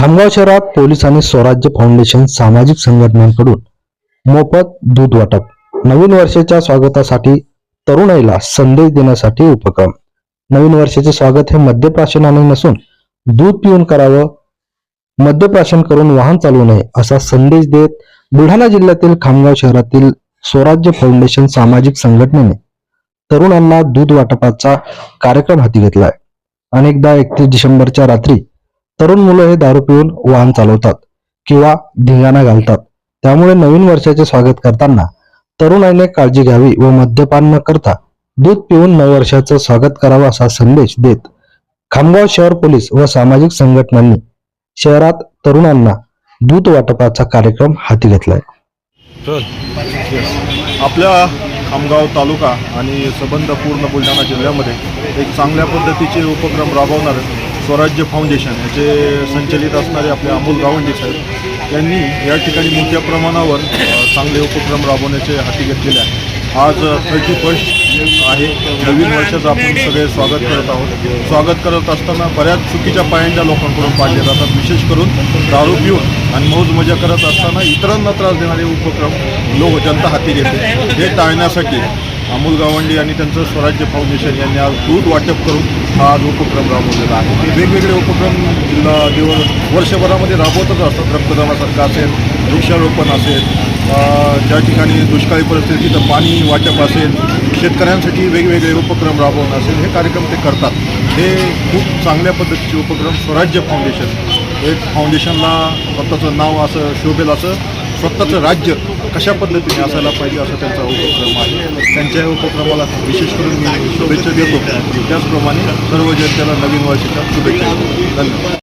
खामगाव शहरात पोलीस आणि स्वराज्य फाउंडेशन सामाजिक संघटनांकडून मोफत दूध वाटप. नवीन वर्षाच्या स्वागतासाठी तरुणाईला संदेश देण्यासाठी उपक्रम. नवीन वर्षाचे स्वागत हे मद्यप्राशनाने नसून दूध पिऊन करावं मद्यप्राशन करून वाहन चालवू नये असा संदेश देत बुलढाणा जिल्ह्यातील खामगाव शहरातील स्वराज्य फाउंडेशन सामाजिक संघटनेने तरुणांना दूध वाटपाचा कार्यक्रम हाती घेतलाय. अनेकदा एकतीस डिसेंबरच्या रात्री तरुण मुलं हे दारू पिऊन वाहन चालवतात किंवा धिंगाणा घालतात. त्यामुळे नवीन वर्षाचे स्वागत करताना तरुणाईने काळजी घ्यावी व मद्यपान न करता दूध पिऊन नववर्षाचं स्वागत करावं असा संदेश देत खामगाव शहर पोलीस व सामाजिक संघटनांनी शहरात तरुणांना दूध वाटपाचा कार्यक्रम हाती घेतलाय. आपल्या खामगाव तालुका आणि संबंध पूर्ण बुलढाणा जिल्ह्यामध्ये एक चांगल्या पद्धतीचे उपक्रम राबवणार स्वराज्य फाउंडेशन याचे संचलित असणारे आपले अमोल गावंडे साहेब यांनी या ठिकाणी मोठ्या प्रमाणावर चांगले उपक्रम राबवण्याचे हाती घेतलेले आहे आज थर्टी फर्स्ट आहे. नवीन वर्षाचं आपण सगळे स्वागत करत आहोत. स्वागत करत असताना बऱ्याच चुकीच्या पायंड्या लोकांकडून पाहिले जातात. विशेष करून दारू पिऊन आणि मौज मजा करत असताना इतरांना त्रास देणारे उपक्रम लोक जनता हाती घेते. हे टाळण्यासाठी अमोल गावंडी आणि त्यांचं स्वराज्य फाउंडेशन यांनी आज दूध वाटप करून हा आज उपक्रम राबवलेला आहे. हे वेगवेगळे उपक्रम दिवस वर्षभरामध्ये राबवतच असतात. रक्तदानासारखं असेल वृक्षारोपण असेल ज्या ठिकाणी दुष्काळी परिस्थिती तिथं पाणी वाटप असेल शेतकऱ्यांसाठी वेगवेगळे उपक्रम राबवणं असेल हे कार्यक्रम ते करतात. हे खूप चांगल्या पद्धतीचे उपक्रम स्वराज्य फाउंडेशन एक फाउंडेशनला स्वतःचं नाव असं शोभेल असं स्वतःचं राज्य कशा पद्धतीने असायला पाहिजे असं त्यांचा उपक्रम आहे. त्यांच्या या उपक्रमाला विशेष करून मी शुभेच्छा देतो. त्याचप्रमाणे सर्व जनतेला नवीन वर्षाच्या शुभेच्छा देतो. धन्यवाद.